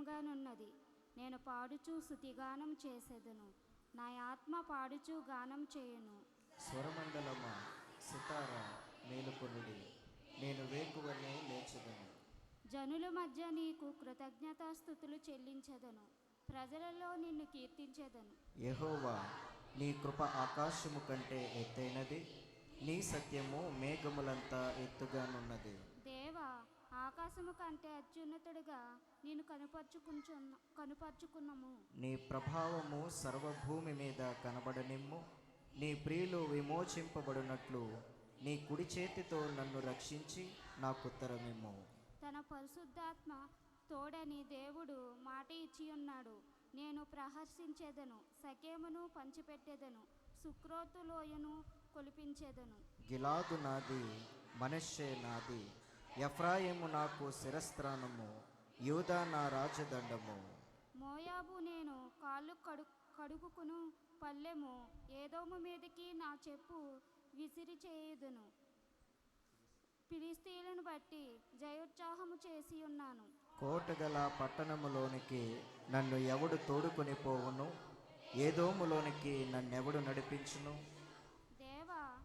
ప్రియముగానున్నది నేను పాడుచు శృతిగానం చేసేదను. నా ఆత్మ పాడుచు గానం చేయును. స్వరమండలమా? సితార మేలుకొనుడి. నేను వేకువనే లేచదను. జనుల మధ్య నీకు కృతజ్ఞతాస్థుతులు చెల్లించెదను. ప్రజలలో నిన్ను కీర్తించెదను. యెహోవా నీ కృప ఆకాశము కంటే ఎత్తైనది. నీ సత్యము మేఘములంతా ఎత్తుగానున్నది. దేవా ఆకాశము కంటే అత్యున్నతుడిగా నేను కనుపరుచుకుంటున్న కనుపరుచుకున్నాము. నీ ప్రభావము సర్వభూమి మీద కనబడనిమ్ము. నీ ప్రియులు విమోచింపబడినట్లు నీ కుడి చేతితో నన్ను రక్షించి నాకు ఉత్తరమిమ్ము. తన పరిశుద్ధాత్మ తోడని దేవుడు మాట ఇచ్చి ఉన్నాడు నేను ప్రహర్షించేదను సకేమును పంచిపెట్టేదను సుక్రోతులోయను కొలిపించేదను. గిలాదు నాది మనషే నాది. ఎఫ్రాయిము నాకు శిరస్త్రానము యూదా నా రాజదండము. మోయాబు నేను కాళ్ళు కడు కడుగుకును పల్లెము ఏదోము మీదకి నా చెప్పు విసిరి చేయుదును. ఫిలిస్తీన్లను బట్టి జయోత్సాహము చేసి ఉన్నాను. కోటగల పట్టణములోనికి నన్ను ఎవడు తోడుకొని పోవును? ఏదోములోనికి నన్నెవడు నడిపించును? దేవా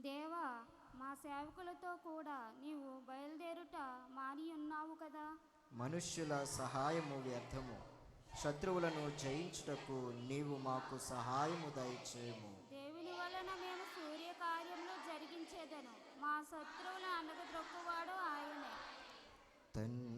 దేవా మా సేవకులతో కూడా నీవు బయలుదేరుట మాని ఉన్నావు కదా. మనుష్యుల సహాయము వ్యర్థము. శత్రువులను జయించుటకు నీవు మాకు సహాయము దయచేయము. దేవుని వలన మేము సూర్య కార్యంలో జరిగించేదను. మా శత్రువులను అనగద్రొక్కువాడు ఆయనే. తండ్రి